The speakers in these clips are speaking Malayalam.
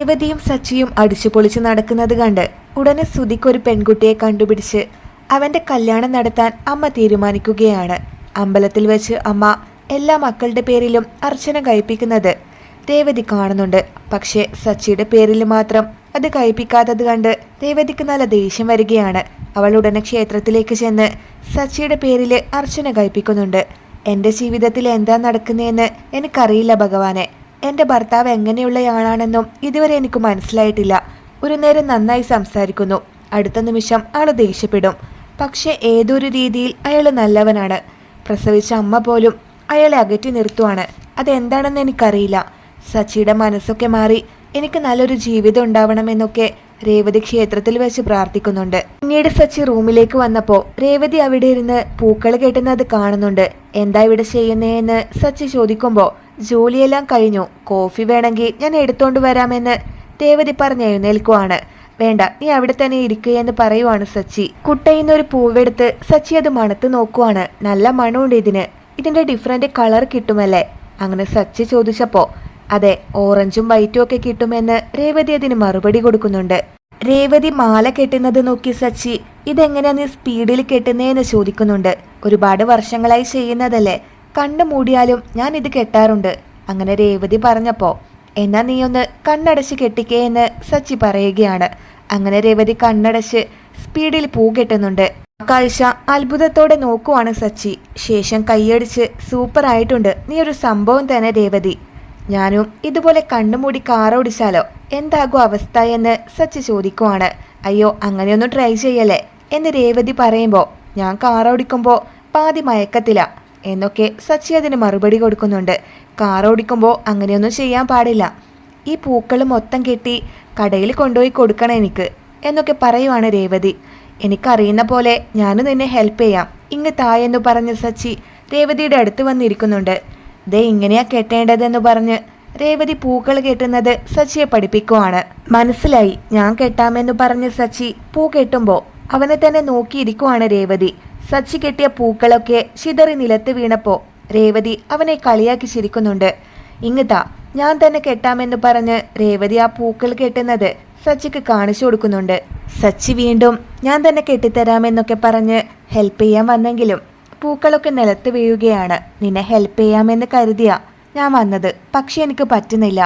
രേവതിയും സച്ചിയും അടിച്ചു പൊളിച്ച് നടക്കുന്നത് കണ്ട് ഉടനെ സുധിക്ക് ഒരു പെൺകുട്ടിയെ കണ്ടുപിടിച്ച് അവന്റെ കല്യാണം നടത്താൻ അമ്മ തീരുമാനിക്കുകയാണ്. അമ്പലത്തിൽ വെച്ച് അമ്മ എല്ലാ മക്കളുടെ പേരിലും അർച്ചന കഴിപ്പിക്കുന്നത് രേവതി കാണുന്നുണ്ട്. പക്ഷേ സച്ചിയുടെ പേരിൽ മാത്രം അത് കഴിപ്പിക്കാത്തത് കണ്ട് രേവതിക്ക് നല്ല ദേഷ്യം വരികയാണ്. അവൾ ഉടനെ ക്ഷേത്രത്തിലേക്ക് ചെന്ന് സച്ചിയുടെ പേരിൽ അർച്ചന കഴിപ്പിക്കുന്നുണ്ട്. എന്റെ ജീവിതത്തിൽ എന്താ നടക്കുന്നതെന്ന് എനിക്കറിയില്ല ഭഗവാനെ. എന്റെ ഭർത്താവ് എങ്ങനെയുള്ളയാളാണെന്നും ഇതുവരെ എനിക്ക് മനസ്സിലായിട്ടില്ല. ഒരു നേരം നന്നായി സംസാരിക്കുന്നു. അടുത്ത നിമിഷം ആൾ ദേഷ്യപ്പെടും. പക്ഷേ ഏതൊരു രീതിയിൽ അയാൾ നല്ലവനാണ്. പ്രസവിച്ച അമ്മ പോലും അയാളെ അകറ്റി നിർത്തുവാണ്. അതെന്താണെന്ന് എനിക്കറിയില്ല. സച്ചിയുടെ മനസ്സൊക്കെ മാറി എനിക്ക് നല്ലൊരു ജീവിതം ഉണ്ടാവണമെന്നൊക്കെ രേവതി ക്ഷേത്രത്തിൽ വെച്ച് പ്രാർത്ഥിക്കുന്നുണ്ട്. പിന്നീട് സച്ചി റൂമിലേക്ക് വന്നപ്പോൾ രേവതി അവിടെ ഇരുന്ന് പൂക്കൾ കെട്ടുന്നത് കാണുന്നുണ്ട്. എന്താ ഇവിടെ ചെയ്യുന്നതെന്ന് സച്ചി ചോദിക്കുമ്പോൾ ജോലിയെല്ലാം കഴിഞ്ഞു. കോഫി വേണമെങ്കിൽ ഞാൻ എടുത്തോണ്ട് വരാമെന്ന് രേവതി പറഞ്ഞ് എഴുന്നേൽക്കുവാണ്. വേണ്ട നീ അവിടെ തന്നെ ഇരിക്കുകയെന്ന് പറയുവാണ് സച്ചി. കുട്ടയിന്ന് ഒരു പൂവെടുത്ത് സച്ചി അത് മണത്ത് നോക്കുവാണ്. നല്ല മണമുണ്ട് ഇതിന്. ഇതിന്റെ ഡിഫറെന്റ് കളർ കിട്ടുമല്ലേ? അങ്ങനെ സച്ചി ചോദിച്ചപ്പോൾ അതെ ഓറഞ്ചും വൈറ്റും ഒക്കെ കിട്ടുമെന്ന് രേവതി അതിന് മറുപടി കൊടുക്കുന്നുണ്ട്. രേവതി മാല കെട്ടുന്നത് നോക്കി സച്ചി ഇതെങ്ങനെയാ നീ സ്പീഡിൽ കെട്ടുന്നതെന്ന് ചോദിക്കുന്നുണ്ട്. ഒരുപാട് വർഷങ്ങളായി ചെയ്യുന്നതല്ലേ? കണ്ണു മൂടിയാലും ഞാൻ ഇത് കെട്ടാറുണ്ട്. അങ്ങനെ രേവതി പറഞ്ഞപ്പോ എന്നാ നീ ഒന്ന് കണ്ണടച്ച് കെട്ടിക്കേ എന്ന് സച്ചി പറയുകയാണ്. അങ്ങനെ രേവതി കണ്ണടച്ച് സ്പീഡിൽ പൂ കെട്ടുന്നുണ്ട്. കാഴ്ച അത്ഭുതത്തോടെ നോക്കുവാണ് സച്ചി. ശേഷം കൈയടിച്ച് സൂപ്പർ ആയിട്ടുണ്ട് നീ ഒരു സംഭവം തന്നെ രേവതി. ഞാനും ഇതുപോലെ കണ്ണുമൂടി കാറോടിച്ചാലോ എന്താകും അവസ്ഥ? എന്ന് സച്ചി ചോദിക്കുവാണ്. അയ്യോ അങ്ങനെയൊന്നും ട്രൈ ചെയ്യല്ലേ? എന്ന് രേവതി പറയുമ്പോൾ ഞാൻ കാറോടിക്കുമ്പോൾ പാതി മയക്കത്തില. എന്നൊക്കെ സച്ചി അതിന് മറുപടി കൊടുക്കുന്നുണ്ട്. കാറോടിക്കുമ്പോൾ അങ്ങനെയൊന്നും ചെയ്യാൻ പാടില്ല. ഈ പൂക്കൾ മൊത്തം കെട്ടി കടയിൽ കൊണ്ടുപോയി കൊടുക്കണം എനിക്ക് എന്നൊക്കെ പറയുവാണ് രേവതി. എനിക്കറിയുന്ന പോലെ ഞാനും നിന്നെ ഹെൽപ്പ് ചെയ്യാം. ഇങ്ങ് തായെന്നു പറഞ്ഞ് സച്ചി രേവതിയുടെ അടുത്ത് വന്നിരിക്കുന്നുണ്ട്. ദേ ഇങ്ങനെയാ കെട്ടേണ്ടതെന്ന് പറഞ്ഞ് രേവതി പൂക്കൾ കെട്ടുന്നത് സച്ചിയെ പഠിപ്പിക്കുവാണ്. മനസ്സിലായി ഞാൻ കെട്ടാമെന്ന് പറഞ്ഞ് സച്ചി പൂ കെട്ടുമ്പോൾ അവനെ തന്നെ നോക്കിയിരിക്കുവാണ് രേവതി. സച്ചി കെട്ടിയ പൂക്കളൊക്കെ ചിതറി നിലത്ത് വീണപ്പോ രേവതി അവനെ കളിയാക്കി ചിരിക്കുന്നുണ്ട്. ഇങ്ങത്താ ഞാൻ തന്നെ കെട്ടാമെന്ന് പറഞ്ഞ് രേവതി ആ പൂക്കൾ കെട്ടുന്നത് സച്ചിക്ക് കാണിച്ചു കൊടുക്കുന്നുണ്ട്. സച്ചി വീണ്ടും ഞാൻ തന്നെ കെട്ടിത്തരാമെന്നൊക്കെ പറഞ്ഞ് ഹെൽപ്പ് ചെയ്യാൻ വന്നെങ്കിലും പൂക്കളൊക്കെ നിലത്ത് വീഴുകയാണ്. നിന്നെ ഹെൽപ്പ് ചെയ്യാമെന്ന് കരുതിയ ഞാൻ വന്നത്. പക്ഷെ എനിക്ക് പറ്റുന്നില്ല.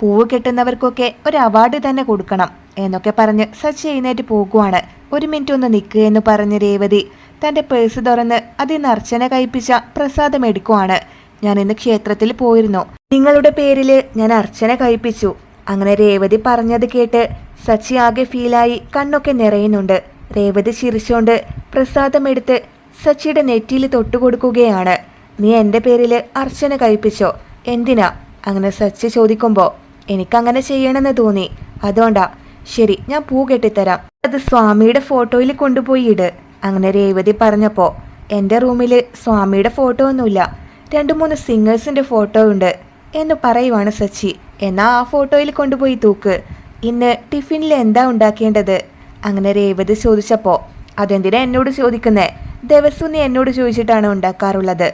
പൂവ് കെട്ടുന്നവർക്കൊക്കെ ഒരു അവാർഡ് തന്നെ കൊടുക്കണം എന്നൊക്കെ പറഞ്ഞ് സച്ചി എഴുന്നേറ്റ് പോകുവാണ്. ഒരു മിനിറ്റ് ഒന്ന് നിൽക്കുക എന്ന് പറഞ്ഞ് രേവതി തന്റെ പേഴ്സ് തുറന്ന് അതിൽ നിന്ന് അർച്ചന കഴിപ്പിച്ച പ്രസാദം എടുക്കുവാണ്. ഞാൻ ഇന്ന് ക്ഷേത്രത്തിൽ പോയിരുന്നു. നിങ്ങളുടെ പേരിൽ ഞാൻ അർച്ചന കഴിപ്പിച്ചു അങ്ങനെ രേവതി പറഞ്ഞത് കേട്ട് സച്ചി ആകെ ഫീലായി കണ്ണൊക്കെ നിറയുന്നുണ്ട്. രേവതി ചിരിച്ചുകൊണ്ട് പ്രസാദം എടുത്ത് സച്ചിയുടെ നെറ്റിയിൽ തൊട്ടുകൊടുക്കുകയാണ് നീ എന്റെ പേരിൽ അർച്ചന കഴിപ്പിച്ചോ എന്തിനാ? അങ്ങനെ സച്ചി ചോദിക്കുമ്പോൾ എനിക്കങ്ങനെ ചെയ്യണമെന്ന് തോന്നി. അതുകൊണ്ടാ ശരി ഞാൻ പൂ കെട്ടിത്തരാം. അത് സ്വാമിയുടെ ഫോട്ടോയിൽ കൊണ്ടുപോയി ഇട്. അങ്ങനെ രേവതി പറഞ്ഞപ്പോൾ എന്റെ റൂമിൽ സ്വാമിയുടെ ഫോട്ടോ ഒന്നുമില്ല. രണ്ട് മൂന്ന് സിംഗേഴ്സിന്റെ ഫോട്ടോ ഉണ്ട്. എന്ന് പറയുവാണ് സച്ചി. എന്നാ ആ ഫോട്ടോയിൽ കൊണ്ടുപോയി തൂക്ക്. ഇന്ന് ടിഫിനിൽ എന്താ ഉണ്ടാക്കേണ്ടത്? അങ്ങനെ രേവതി ചോദിച്ചപ്പോൾ അതെന്തിനാ എന്നോട് ചോദിക്കുന്നേ? ദിവസവും നീ എന്നോട് ചോദിച്ചിട്ടാണ് ഉണ്ടാക്കാറുള്ളത്.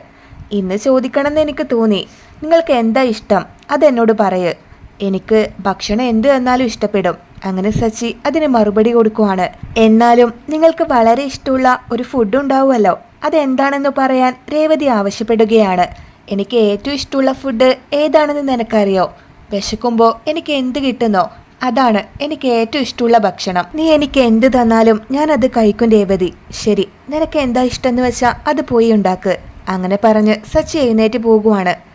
ഇന്ന് ചോദിക്കണമെന്ന് എനിക്ക് തോന്നി. നിങ്ങൾക്ക് എന്താ ഇഷ്ടം? അതെന്നോട് പറയ്. എനിക്ക് ഭക്ഷണം എന്ത് തന്നാലും ഇഷ്ടപ്പെടും. അങ്ങനെ സച്ചി അതിന് മറുപടി കൊടുക്കുവാണ്. എന്നാലും നിങ്ങൾക്ക് വളരെ ഇഷ്ടമുള്ള ഒരു ഫുഡ് ഉണ്ടാവുമല്ലോ. അതെന്താണെന്ന് പറയാൻ രേവതി ആവശ്യപ്പെടുകയാണ്. എനിക്ക് ഏറ്റവും ഇഷ്ടമുള്ള ഫുഡ് ഏതാണെന്ന് നിനക്കറിയോ? വിശക്കുമ്പോൾ എനിക്ക് എന്ത് കിട്ടുന്നോ? അതാണ് എനിക്ക് ഏറ്റവും ഇഷ്ടമുള്ള ഭക്ഷണം. നീ എനിക്ക് എന്ത് തന്നാലും ഞാൻ അത് കഴിക്കും രേവതി. ശരി നിനക്ക് എന്താ ഇഷ്ടം എന്ന് വെച്ചാൽ അത് പോയി ഉണ്ടാക്ക്. അങ്ങനെ പറഞ്ഞ് സച്ചി എഴുന്നേറ്റ് പോകുവാണ്.